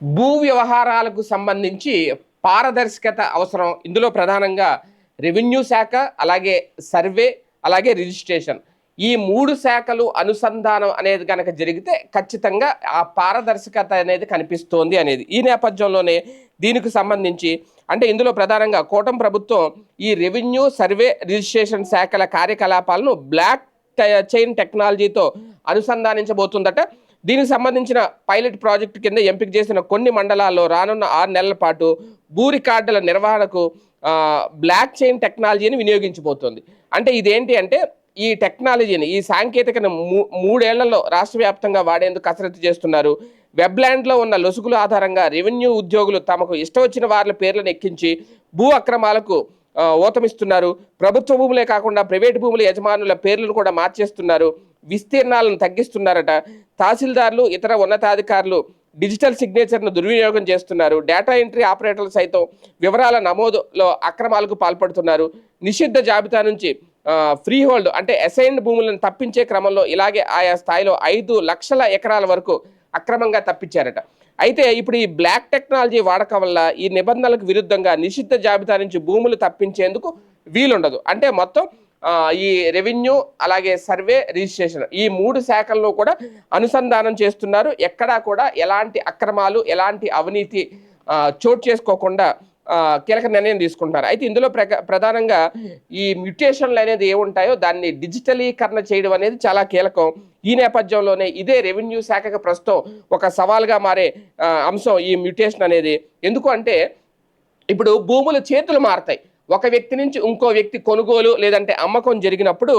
భూ వ్యవహారాలకు సంబంధించి పారదర్శకత అవసరం. ఇందులో ప్రధానంగా రెవెన్యూ శాఖ అలాగే సర్వే అలాగే రిజిస్ట్రేషన్. ఈ మూడు శాఖలు అనుసంధానం అనేది కనుక జరిగితే ఖచ్చితంగా ఆ పారదర్శకత అనేది కనిపిస్తోంది అనేది. ఈ నేపథ్యంలోనే దీనికి సంబంధించి అంటే ఇందులో ప్రధానంగా కూటమి ప్రభుత్వం ఈ రెవెన్యూ సర్వే రిజిస్ట్రేషన్ శాఖల కార్యకలాపాలను బ్లాక్ చైన్ టెక్నాలజీతో అనుసంధానించబోతుందట. దీనికి సంబంధించిన పైలట్ ప్రాజెక్టు కింద ఎంపిక చేసిన కొన్ని మండలాల్లో రానున్న ఆరు నెలల పాటు భూ రికార్డుల నిర్వహణకు బ్లాక్ చైన్ టెక్నాలజీని వినియోగించబోతోంది. అంటే ఇదేంటి అంటే ఈ టెక్నాలజీని ఈ సాంకేతికను మూ మూడేళ్ళలో రాష్ట్ర వ్యాప్తంగా వాడేందుకు కసరత్తు చేస్తున్నారు. వెబ్లాండ్లో ఉన్న లొసుగుల ఆధారంగా రెవెన్యూ ఉద్యోగులు తమకు ఇష్టం వచ్చిన వారి పేర్లను ఎక్కించి భూ అక్రమాలకు ఓతమిస్తున్నారు ఊతమిస్తున్నారు. ప్రభుత్వ భూములే కాకుండా ప్రైవేటు భూముల యజమానుల పేర్లను కూడా మార్చేస్తున్నారు. విస్తీర్ణాలను తగ్గిస్తున్నారట. తహసీల్దార్లు ఇతర ఉన్నతాధికారులు డిజిటల్ సిగ్నేచర్ను దుర్వినియోగం చేస్తున్నారు. డేటా ఎంట్రీ ఆపరేటర్లు సైతం వివరాల నమోదులో అక్రమాలకు పాల్పడుతున్నారు. నిషిద్ధ జాబితా నుంచి ఫ్రీ హోల్డ్ అంటే అసైన్డ్ భూములను తప్పించే క్రమంలో ఇలాగే ఆయా స్థాయిలో ఐదు లక్షల ఎకరాల వరకు అక్రమంగా తప్పించారట. అయితే ఇప్పుడు ఈ బ్లాక్ టెక్నాలజీ వాడకం వల్ల ఈ నిబంధనలకు విరుద్ధంగా నిషిద్ధ జాబితా నుంచి భూములు తప్పించేందుకు వీలుండదు. అంటే మొత్తం ఈ రెవెన్యూ అలాగే సర్వే రిజిస్ట్రేషన్. ఈ మూడు శాఖల్లో కూడా అనుసంధానం చేస్తున్నారు. ఎక్కడా కూడా ఎలాంటి అక్రమాలు ఎలాంటి అవినీతి చోటు చేసుకోకుండా కీలక నిర్ణయం తీసుకుంటున్నారు. అయితే ఇందులో ప్రధానంగా ఈ మ్యూటేషన్లు అనేది ఏముంటాయో దాన్ని డిజిటలీకరణ చేయడం అనేది చాలా కీలకం. ఈ నేపథ్యంలోనే ఇదే రెవెన్యూ శాఖకు ప్రస్తుతం ఒక సవాల్గా మారే అంశం ఈ మ్యూటేషన్ అనేది. ఎందుకు అంటే ఇప్పుడు భూములు చేతులు మారతాయి. ఒక వ్యక్తి నుంచి ఇంకో వ్యక్తి కొనుగోలు లేదంటే అమ్మకం జరిగినప్పుడు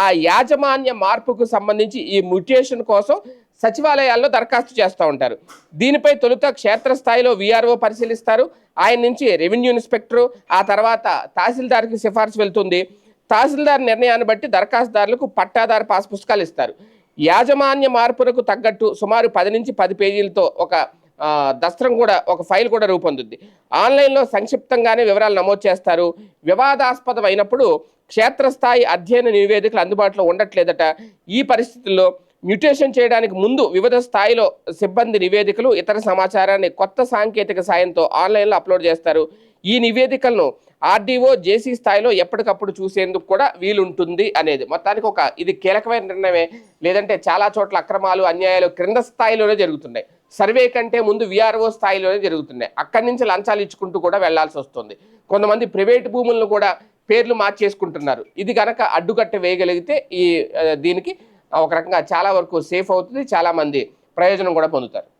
ఆ యాజమాన్య మార్పుకు సంబంధించి ఈ మ్యుటేషన్ కోసం సచివాలయాల్లో దరఖాస్తు చేస్తూ ఉంటారు. దీనిపై తొలుత క్షేత్రస్థాయిలో వీఆర్ఓ పరిశీలిస్తారు. ఆయన నుంచి రెవెన్యూ ఇన్స్పెక్టర్ ఆ తర్వాత తహసీల్దార్కి సిఫార్సు వెళ్తుంది. తహసీల్దార్ నిర్ణయాన్ని బట్టి దరఖాస్తుదారులకు పట్టాదారు పాస్ పుస్తకాలు ఇస్తారు. యాజమాన్య మార్పులకు తగ్గట్టు సుమారు పది నుంచి పది పేజీలతో ఒక దస్త్రం కూడా ఒక ఫైల్ కూడా రూపొందుద్ది. ఆన్లైన్లో సంక్షిప్తంగానే వివరాలు నమోదు చేస్తారు. వివాదాస్పదం అయినప్పుడు క్షేత్రస్థాయి అధ్యయన నివేదికలు అందుబాటులో ఉండట్లేదట. ఈ పరిస్థితుల్లో మ్యుటేషన్ చేయడానికి ముందు వివిధ స్థాయిలో సిబ్బంది నివేదికలు ఇతర సమాచారాన్ని కొత్త సాంకేతిక సాయంతో ఆన్లైన్లో అప్లోడ్ చేస్తారు. ఈ నివేదికలను ఆర్డీఓ జేసీ స్థాయిలో ఎప్పటికప్పుడు చూసేందుకు కూడా వీలుంటుంది అనేది. మొత్తానికి ఒక ఇది కీలకమైన నిర్ణయమే. లేదంటే చాలా చోట్ల అక్రమాలు అన్యాయాలు క్రింద స్థాయిలోనే జరుగుతున్నాయి. సర్వే కంటే ముందు విఆర్ఓ స్థాయిలోనే జరుగుతున్నాయి. అక్కడి నుంచి లంచాలు ఇచ్చుకుంటూ కూడా వెళ్ళాల్సి వస్తుంది. కొంతమంది ప్రైవేట్ భూములను కూడా పేర్లు మార్చేసుకుంటున్నారు. ఇది కనుక అడ్డుకట్ట వేయగలిగితే ఈ దీనికి ఒక రకంగా చాలా వరకు సేఫ్ అవుతుంది చాలా మంది ప్రయోజనం కూడా పొందుతారు.